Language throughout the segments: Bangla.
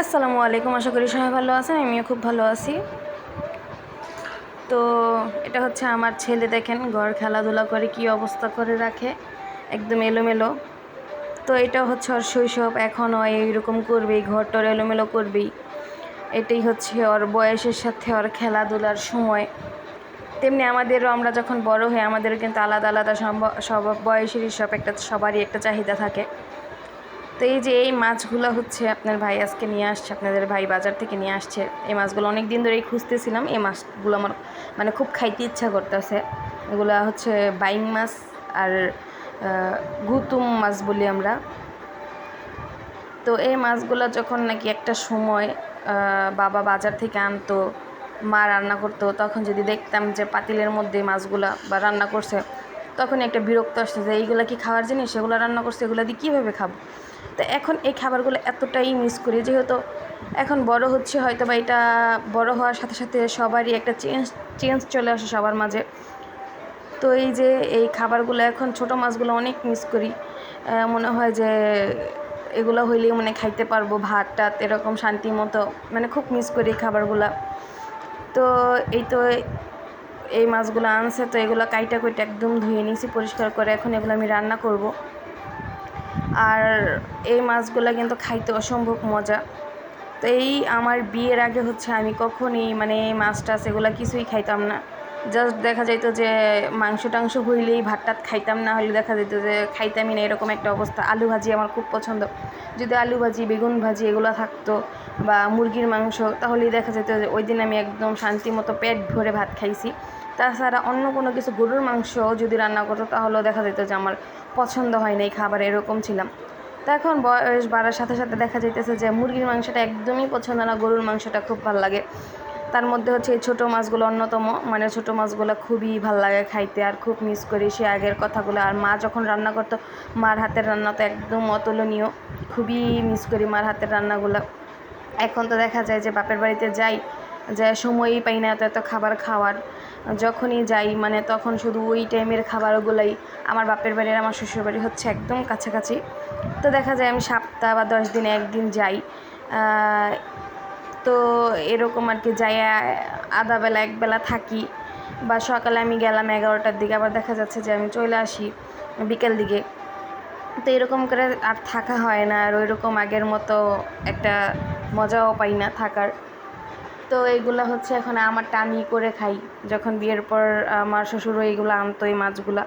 আসসালামু আলাইকুম, আশা করি সবাই ভালো আছেন, আমিও খুব ভালো আছি। তো এটা হচ্ছে আমার ছেলে, দেখেন ঘর খেলাধুলা করে কি অবস্থা করে রাখে, একদম এলোমেলো। তো এটা হচ্ছে ওর শৈশব, এখনও এইরকম করবেই ঘরটর এলোমেলো করবেই। এটাই হচ্ছে ওর বয়সের সাথে ওর খেলাধুলার সময়। তেমনি আমাদেরও আমরা যখন বড় হই, আমাদেরও কিন্তু আলাদা আলাদা সব বয়সেরই সব একটা, সবারই একটা চাহিদা থাকে। তো এই যে এই মাছগুলো হচ্ছে আপনার ভাই আজকে নিয়ে আসছে, আপনাদের ভাই বাজার থেকে নিয়ে আসছে। এই মাছগুলো অনেক দিন ধরেই খুঁজতেছিলাম। এই মাছগুলো আমার মানে খুব খাইতে ইচ্ছা করতেছে। এগুলো হচ্ছে বাইং মাছ আর গুতুম মাছ বলি আমরা। তো এই মাছগুলো যখন নাকি একটা সময় বাবা বাজার থেকে আনতো, মা রান্না করতো, তখন যদি দেখতাম যে পাতিলের মধ্যে মাছগুলা বা রান্না করছে তখন একটা বিরক্ত আসছে যে এইগুলা কি খাওয়ার জিনিস? এগুলো রান্না করছে, এগুলো দিয়ে কীভাবে খাব? তো এখন এই খাবারগুলো এতটাই মিস করি, যেহেতু এখন বড় হচ্ছে হয়তো বা এটা বড় হওয়ার সাথে সাথে সবারই একটা চেঞ্জ চেঞ্জ চলে আসে সবার মাঝে। তো এই যে এই খাবারগুলো এখন ছোট মাছগুলো অনেক মিস করি। মনে হয় যে এগুলো হইলেই মানে খাইতে পারব, ভাত টাত এরকম শান্তি মতো মানে খুব মিস করি এই খাবারগুলো। তো এই তো এই মাছগুলো আনছে, তো এগুলো কাইটা কুইটা একদম ধুয়ে নিয়েছি, পরিষ্কার করে, এখন এগুলো আমি রান্না করব। আর এই মাছগুলো কিন্তু খাইতে অসম্ভব মজা। তো এই আমার বিয়ের আগে হচ্ছে আমি কখনই মানে মাছ টাছ এগুলো কিছুই খাইতাম না। জাস্ট দেখা যাইতো যে মাংস টাংস হইলেই ভাত টাত খাইতাম, না হলে দেখা যেত যে খাইতামই না, এরকম একটা অবস্থা। আলু ভাজি আমার খুব পছন্দ। যদি আলু ভাজি, বেগুন ভাজি এগুলো থাকতো বা মুরগির মাংস, তাহলেই দেখা যেত যে ওই দিন আমি একদম শান্তি মতো পেট ভরে ভাত খাইছি। তাছাড়া অন্য কোনো কিছু, গরুর মাংস যদি রান্না করতো তাহলেও দেখা যেত যে আমার পছন্দ হয় না, এই খাবার এরকম ছিলাম। তো এখন বয়স বাড়ার সাথে সাথে দেখা যাইতেছে যে মুরগির মাংসটা একদমই পছন্দ না, গরুর মাংসটা খুব ভালো লাগে। তার মধ্যে হচ্ছে এই ছোটো মাছগুলো অন্যতম মানে ছোটো মাছগুলো খুবই ভালো লাগে খাইতে আর খুব মিস করি। সে আগের কথাগুলো, আর মা যখন রান্না করতো, মার হাতের রান্না তো একদম অতুলনীয়, খুবই মিস করি মার হাতের রান্নাগুলো। এখন তো দেখা যায় যে বাপের বাড়িতে যাই যে সময়ই পাই না এত এত খাবার খাওয়ার। যখনই যাই মানে তখন শুধু ওই টাইমের খাবারগুলোই আমার বাপের বাড়ির, আমার শ্বশুর বাড়ি হচ্ছে একদম কাছাকাছি। তো দেখা যায় আমি সপ্তাহ বা দশ দিনে একদিন যাই। তো এরকম আর কি যাই আধা বেলা একবেলা থাকি। বা সকালে আমি গেলাম এগারোটার দিকে, আবার দেখা যাচ্ছে যে আমি চলে আসি বিকেল দিকে। তো এরকম করে আর থাকা হয় না, আর ওই রকম আগের মতো একটা মজাও পাই না থাকার। তো এইগুলা হচ্ছে এখন আমার টানি করে খাই। যখন বিয়ের পর আমার শ্বশুরও এইগুলো আনতো, এই মাছগুলা,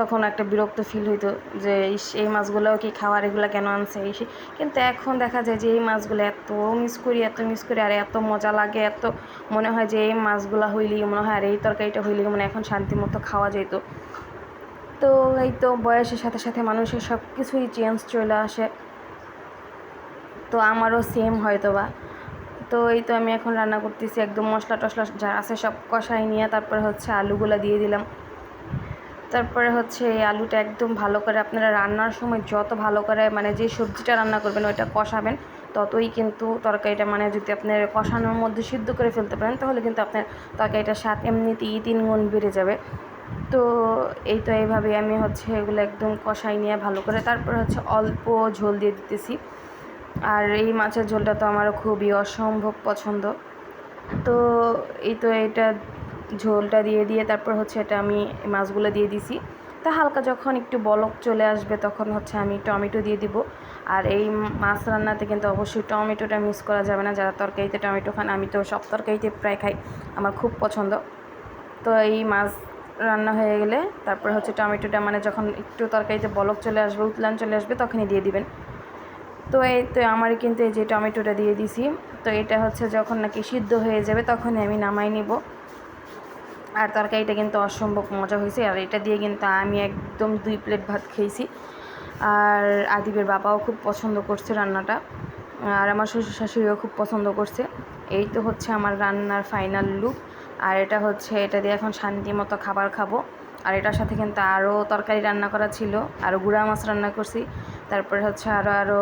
তখন একটা বিরক্ত ফিল হইতো যে এই মাছগুলোও কি খাওয়ার? এগুলো কেন আনছে? এই কিন্তু এখন দেখা যায় যে, এই মাছগুলো এত মিস করি, এত মিস করি, আর এত মজা লাগে, এত মনে হয় যে, এই মাছগুলো হইলেই মনে হয় আর এই তরকারিটা হইলেই মানে এখন শান্তি মতো খাওয়া যেত তো এই তো বয়সের সাথে সাথে মানুষের সব কিছুই চেঞ্জ চলে আসে। তো আমারও সেম হয়তো বা তো এই তো আমি এখন রান্না করতেছি, একদম মশলা টশলা যা আছে সব কষাই নিয়ে তারপরে হচ্ছে আলুগুলো দিয়ে দিলাম। তারপরে হচ্ছে এই আলুটা একদম ভালো করে আপনারা রান্নার সময় যত ভালো করে মানে যে সবজিটা রান্না করবেন ওইটা কষাবেন, ততই কিন্তু তরকারিটা মানে যদি আপনার কষানোর মধ্যে সিদ্ধ করে ফেলতে পারেন, তাহলে কিন্তু আপনার তরকারিটার স্বাদ এমনিতেই তিন গুণ বেড়ে যাবে। তো এই তো এইভাবে আমি হচ্ছে এগুলো একদম কষাই নিয়ে ভালো করে তারপরে হচ্ছে অল্প ঝোল দিয়ে দিতেছি। আর এই মাছের ঝোলটা তো আমারও খুবই অসম্ভব পছন্দ। তো এই তো এটা ঝোলটা দিয়ে দিয়ে তারপর হচ্ছে এটা আমি মাছগুলো দিয়ে দিছি। তা হালকা যখন একটু বলক চলে আসবে তখন হচ্ছে আমি টমেটো দিয়ে দিব। আর এই মাছ রান্নাতে কিন্তু অবশ্যই টমেটোটা মিস করা যাবে না, যারা তরকারিতে টমেটো খান, আমি তো সব তরকারিতে প্রায় খাই, আমার খুব পছন্দ। তো এই মাছ রান্না হয়ে গেলে তারপর হচ্ছে টমেটোটা মানে যখন একটু তরকারিতে বলক চলে আসবে, উতলান চলে আসবে, তখনই দিয়ে দিবেন। তো এই তো আমার কিন্তু এই যে টমেটোটা দিয়ে দিছি। তো এটা হচ্ছে যখন নাকি সিদ্ধ হয়ে যাবে তখনই আমি নামাই নিব। আর তরকারিটা কিন্তু অসম্ভব মজা হয়েছে। আর এটা দিয়ে কিন্তু আমি একদম দুই প্লেট ভাত খেয়েছি। আর আদিবের বাবাও খুব পছন্দ করছে রান্নাটা। আর আমার শ্বশুর শাশুড়িও খুব পছন্দ করছে। এই তো হচ্ছে আমার রান্নার ফাইনাল লুক আর এটা হচ্ছে, এটা দিয়ে এখন শান্তি মতো খাবার খাব। আর এটার সাথে কিন্তু আরও তরকারি রান্না করা ছিল। আরও গুঁড়া মাছ রান্না করছি। তারপরে হচ্ছে আরও আরও